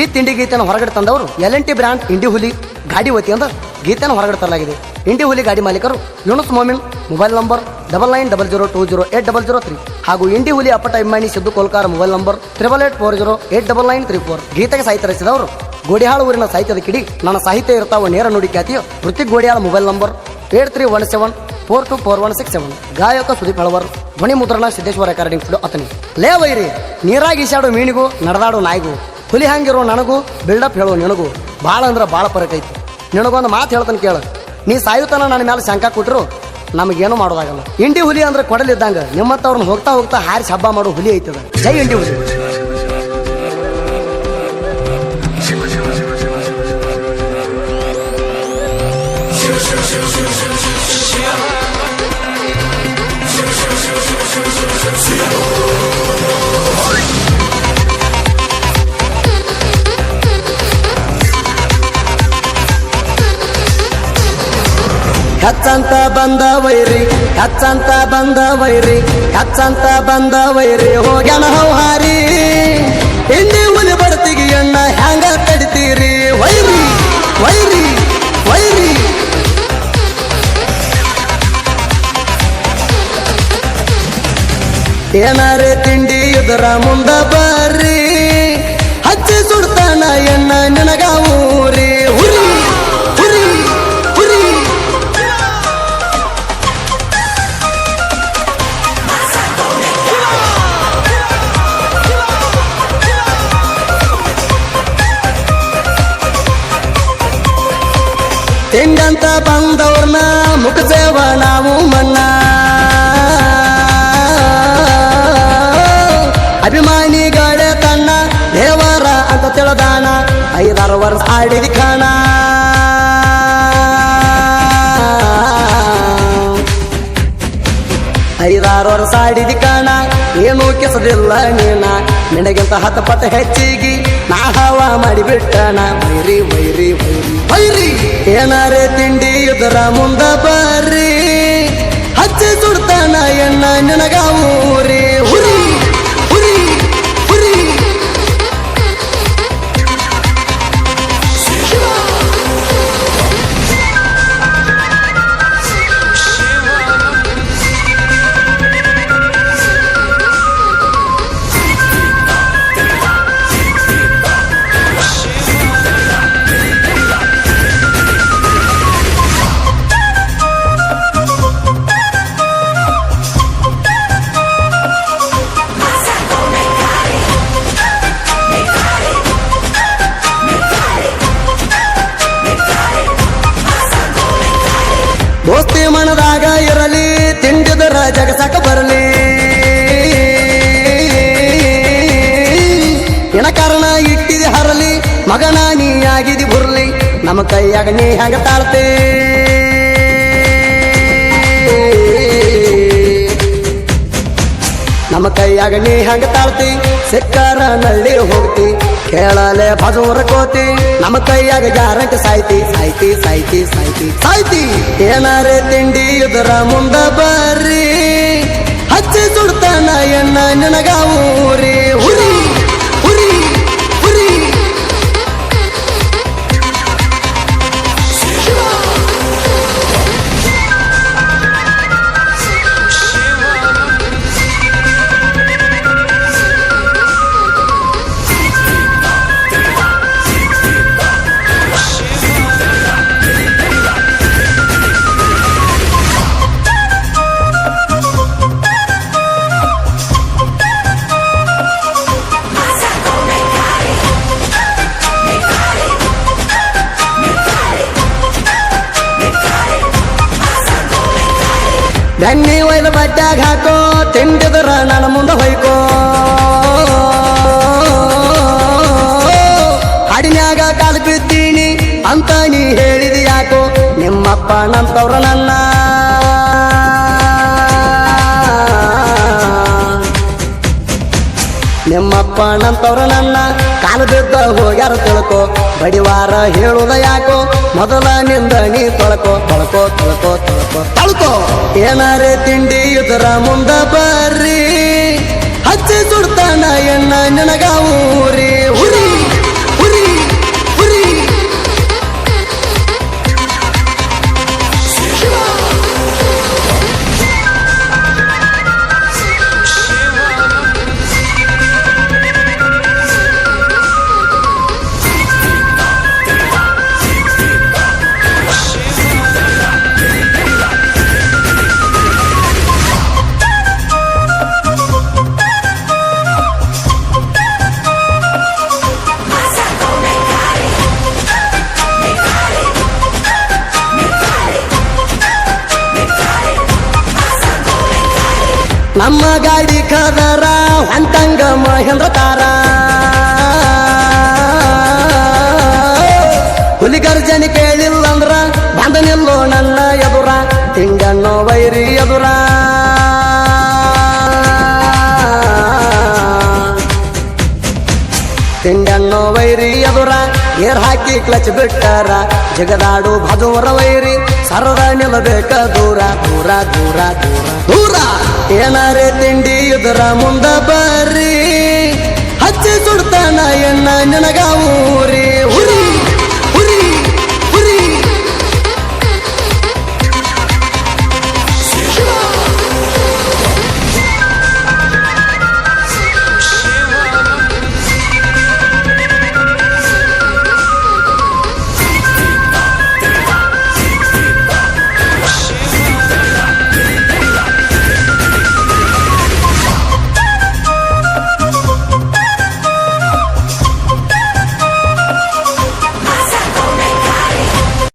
ಈ ತಿಂಡಿ ಗೀತೆಯನ್ನು ಹೊರಗಡೆ ತಂದವರು L N T brand Indi ಹುಲಿ ಗಾಡಿ ವತಿಯಿಂದ ಗೀತೆಯನ್ನು ಹೊರಗಡೆ ತರಲಾಗಿದೆ. ಇಂಡಿ ಹುಲಿ ಗಾಡಿ ಮಾಲೀಕರು Yunus Momin, mobile number double nine double zero two zero eight double zero three ಹಾಗೂ ಇಂಡಿ ಹುಲಿ ಅಪ್ಪಟ ಇಮ್ಮಾಣಿ Siddu Kolkar mobile number triple eight four zero eight double nine three four ಗೀತೆಗೆ ಸಾಹಿತ್ಯ ರಚಿಸಿದವರು ಗೋಡಿಹಾಳು ಊರಿನ ಸಾಹಿತ್ಯದ ಕಿಡಿ, ನನ್ನ ಸಾಹಿತ್ಯ ಇರ್ತಾವ ನೇರ ನುಡಿ ಖ್ಯಾತಿಯ Hrithik Godiyal mobile number eight three one seven four two four one six seven. ಗಾಯಕ ಸುದೀಪ್ ಹಳವರ್ ಧ್ವನಿ ಮುದ್ರಣ ಸಿದ್ದೇಶ್ವರ ರೆಕಾರ್ಡಿಂಗ್ ಸ್ಟುಡಿಯೋ ಅತನಿ. ಲೇ ವೈರಿ, ನೀರಾಗಿ ಈಸಾಡೋ ಮೀನಿಗೂ ನಡೆದಾಡು ನಾಯಿಗೂ ಹುಲಿ ಹಂಗಿರೋ ನನಗೂ ಬಿಲ್ಡಪ್ ಹೇಳೋ ನಿನಗೂ, ಭಾಳ ಅಂದ್ರೆ ಭಾಳ ಫರಕ್ ಐತಿ. ನಿನಗೊಂದು ಮಾತು ಹೇಳ್ತಾನೆ ಕೇಳು. ನೀ ಸಾಯುತನ ನನ್ನ ಮೇಲೆ ಶಂಕ ಕೊಟ್ಟರು ನಮಗೇನು ಮಾಡೋದಾಗಲ್ಲ. ಇಂಡಿ ಹುಲಿ ಅಂದ್ರೆ ಕೊಡಲಿದ್ದಂಗ ನಿಮ್ಮತ್ತವ್ರನ್ನ ಹೋಗ್ತಾ ಹೋಗ್ತಾ ಹಾರಿಸಿ ಹಬ್ಬ ಮಾಡೋ ಹುಲಿ ಐತದ. ಜೈ ಇಂಡಿ ಹುಲಿ. ಹಚ್ಚಂತ ಬಂದ ವೈರಿ, ಹಚ್ಚಂತ ಬಂದ ವೈರಿ, ಹಚ್ಚಂತ ಬಂದ ವೈರಿ. ಹೋಗ್ಯಾನ ಹೌಹಾರಿ, ಹಿಂದಿ ಹುಲಿ ಬಡತಿಗೆ ಎಣ್ಣ ಹ್ಯಾಂಗ ತಡಿತೀರಿ ವೈರಿ ವೈರಿ ವೈರಿ. ಏನಾರೆ ತಿಂಡಿ ಇದರ ಮುಂದ ಬರ್ರಿ. ತಿಂಡಂತ ಬಂದವ್ರನ್ನ ಮುಖದೇವ ನಾವು ಮನ್ನ. ಗಾಡೆ ತನ್ನ ದೇವರ ಅಂತ ತಿಳದಾನ. ಐದಾರು ವರ್ಷ ಆಡಿದ ಕಾಣ. ಐದಾರು ವರ್ಷ ಆಡಿದ ಕಾಣ. ಏನು ಕೆಸದಿಲ್ಲ ನೀನ? ನಿನಗಿಂತ ಹತ ಪತ ಹೆಚ್ಚಿಗಿ ನಾ ಹವ ಮಾಡಿಬಿಟ್ಟಣ ವೈರಿ ವೈರಿ ವೈರಿ ವೈರಿ. ಏನಾರೇ ತಿಂಡಿ ಇದರ ಮುಂದ ಬರ್ರಿ. ಹಚ್ಚಿ ಸುಡ್ತಾನ ಎಣ್ಣ ನಿನಗ ಊರಿ. ಮಗನ ನೀ ಆಗಿದಿ ಬುರ್ಲಿ, ನಮ್ಮ ಕೈಯಾಗ ನೀ ಹೆಂಗ ತಾಳ್ತೇ? ನಮ್ಮ ಕೈಯಾಗ ನೀ ಹೆಂಗ ತಾಳ್ತಿ? ಸಿಕ್ಕಾರ ನಳ್ಳಿ ಹೋಗ್ತಿ, ಕೇಳಲೆ ಬಜೂರ ಕೋತಿ, ನಮ್ಮ ಕೈಯಾಗ ಗ್ಯಾರಂಟಿ ಸಾಯ್ತಿ ಸಾಯ್ತಿ ಸಾಯ್ತಿ ಸಾಯ್ತಿ ಸಾಯ್ತಿ. ಏನಾರೇ ತಿಂಡಿ ಇದರ ಮುಂದ ಬರ್ರಿ, ಹಚ್ಚಿ ಸುಡ್ತಾನ ಎಣ್ಣ ನಿನಗ ಊರಿ. ಬೆನ್ನಿ ಒಯ್ದು ಬಟ್ಟಾಗ ಹಾಕೋ, ತಿಂಡಿದ್ರ ನನ್ನ ಮುಂದೆ ಹೊಯ್ಕೋ. ಅಡಿನ್ಯಾಗ ಕಾಲು ಬಿದ್ದೀನಿ ಅಂತ ನೀ ಹೇಳಿದಿ ಯಾಕೋ? ನಿಮ್ಮಪ್ಪ ನಂತವ್ರ ನನ್ನ ನಿಮ್ಮಪ್ಪ ನಂತವ್ರ ನನ್ನ ಕಾಲು ಬಿದ್ದ ಹೋಗ್ಯಾರ ತಿಳ್ಕೊ. ಬಡಿವಾರ ಹೇಳುದ ಯಾಕೋ? ಮೊದಲ ನಿಂದ ನೀ ತೊಳ್ಕೊ ತೊಳ್ಕೊ ತೊಳ್ಕೊ ತೊಳ್ಕೊ. ತೊಳ್ಕೊ. ಏನಾರೇ ತಿಂಡಿ ಇದರ ಮುಂದ ಬರ್ರಿ. ಹಚ್ಚಿ ಸುಡ್ತಾನ ಎಣ್ಣ ನಿನಗ ಊರಿ. ನಮ್ಮ ಗಾಡಿ ಕದರ, ಅಂತಂಗ ಮಹೇಂದ್ರ ತಾರ. ಹುಲಿ ಕೇಳಿಲ್ಲಂದ್ರ ಬಂದ ನಿಲ್ಲೋ ನನ್ನ ಎದುರ, ತಿಂಗಣ್ಣ ವೈರಿ ಎದುರ. ತಿಂಗಣ್ಣೋ ವೈರಿ ಎದುರ ಏರ್ ಹಾಕಿ ಕ್ಲಚ್ ಬಿಟ್ಟಾರ. ಜಗದಾಡು ಭದೂರ ವೈರಿ, ಸರದ ನಿಲ್ಲಬೇಕ ದೂರ ದೂರ ದೂರ ದೂರ. ದೂರ! ಏನಾರೇ ತಿಂಡಿ ಎದುರ ಮುಂದ ಬರ್ರಿ. ಹಚ್ಚಿ ಸುಡ್ತಾನ ಎಣ್ಣ ನಿನಗ ಊರಿ.